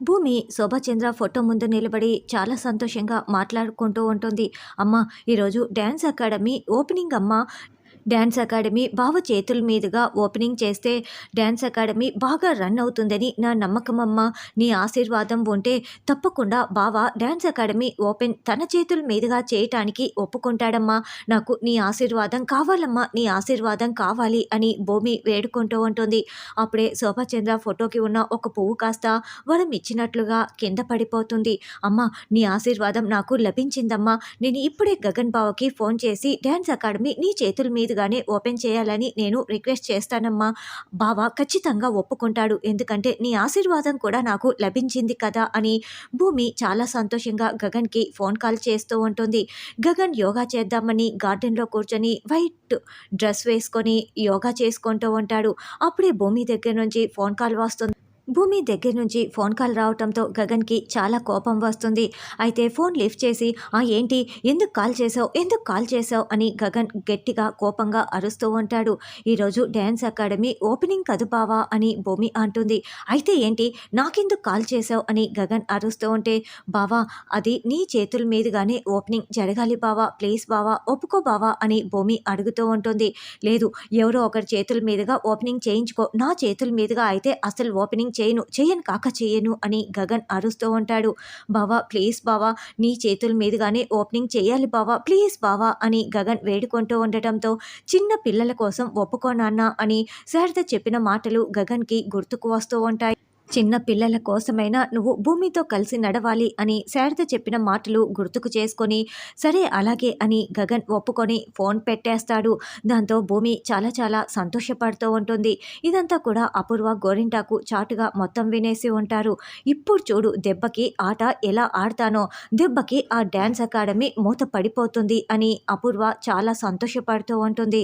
భూమి శోభాచంద్ర ఫోటో ముందు నిలబడి చాలా సంతోషంగా మాట్లాడుకుంటూ ఉంటుంది. అమ్మ ఈరోజు డ్యాన్స్ అకాడమీ ఓపెనింగ్ అమ్మ. డ్యాన్స్ అకాడమీ బావ చేతుల మీదుగా ఓపెనింగ్ చేస్తే డ్యాన్స్ అకాడమీ బాగా రన్ అవుతుందని నా నమ్మకమమ్మ నీ ఆశీర్వాదం ఉంటే తప్పకుండా బావ డ్యాన్స్ అకాడమీ ఓపెన్ తన చేతుల మీదుగా చేయటానికి ఒప్పుకుంటాడమ్మా. నాకు నీ ఆశీర్వాదం కావాలమ్మా. నీ ఆశీర్వాదం కావాలి అని భూమి వేడుకుంటూ ఉంటుంది. అప్పుడే శోభాచంద్ర ఫోటోకి ఉన్న ఒక పువ్వు కాస్త వరం ఇచ్చినట్లుగా కింద పడిపోతుంది. అమ్మ నీ ఆశీర్వాదం నాకు లభించిందమ్మా. నేను ఇప్పుడే గగన్ బావకి ఫోన్ చేసి డ్యాన్స్ అకాడమీ నీ చేతుల మీద తెలియదుగానే ఓపెన్ చేయాలని నేను రిక్వెస్ట్ చేస్తానమ్మా. బావ ఖచ్చితంగా ఒప్పుకుంటాడు. ఎందుకంటే నీ ఆశీర్వాదం కూడా నాకు లభించింది కదా అని భూమి చాలా సంతోషంగా గగన్కి ఫోన్ కాల్ చేస్తూ ఉంటుంది. గగన్ యోగా చేద్దామని గార్డెన్లో కూర్చొని వైట్ డ్రెస్ వేసుకొని యోగా చేసుకుంటూ ఉంటాడు. అప్పుడే భూమి దగ్గర నుంచి ఫోన్ కాల్ వస్తుంది. భూమి దగ్గర నుంచి ఫోన్ కాల్ రావటంతో గగన్కి చాలా కోపం వస్తుంది. అయితే ఫోన్ లిఫ్ట్ చేసి ఆ ఏంటి? ఎందుకు కాల్ చేసావు ఎందుకు కాల్ చేసావు అని గగన్ గట్టిగా కోపంగా అరుస్తూ ఉంటాడు. ఈరోజు డ్యాన్స్ అకాడమీ ఓపెనింగ్ కదు బావా? అని భూమి అంటుంది. అయితే ఏంటి? నాకెందుకు కాల్ చేసావు అని గగన్ అరుస్తూ ఉంటే బావా అది నీ చేతుల మీదుగానే ఓపెనింగ్ జరగాలి బావా. ప్లీజ్ బావా ఒప్పుకో బావా అని భూమి అడుగుతూ ఉంటుంది. లేదు ఎవరో ఒకరి చేతుల మీదుగా ఓపెనింగ్ చేయించుకో. నా చేతుల మీదుగా అయితే అసలు ఓపెనింగ్ చేయను చేయను కాక చేయను అని గగన్ అరుస్తూ ఉంటాడు. బావా ప్లీజ్ బావా నీ చేతుల మీదుగానే ఓపెనింగ్ చేయాలి బావా ప్లీజ్ బావా అని గగన్ వేడుకుంటూ ఉండటంతో చిన్న పిల్లల కోసం ఒప్పుకోనాన్నా అని శారద చెప్పిన మాటలు గగన్కి గుర్తుకు వస్తూ ఉంటాయి. చిన్న పిల్లల కోసమైనా నువ్వు భూమితో కలిసి నడవాలి అని శారద చెప్పిన మాటలు గుర్తుకు చేసుకొని సరే అలాగే అని గగన్ ఒప్పుకొని ఫోన్ పెట్టేస్తాడు. దాంతో భూమి చాలా చాలా సంతోషపడుతూ ఉంటుంది. ఇదంతా కూడా అపూర్వ గోరింటాకు చాటుగా మొత్తం వినేసి ఉంటారు. ఇప్పుడు చూడు దెబ్బకి ఆట ఎలా ఆడతానో దెబ్బకి ఆ డ్యాన్స్ అకాడమీ మూత పడిపోతుంది అని అపూర్వ చాలా సంతోషపడుతూ ఉంటుంది.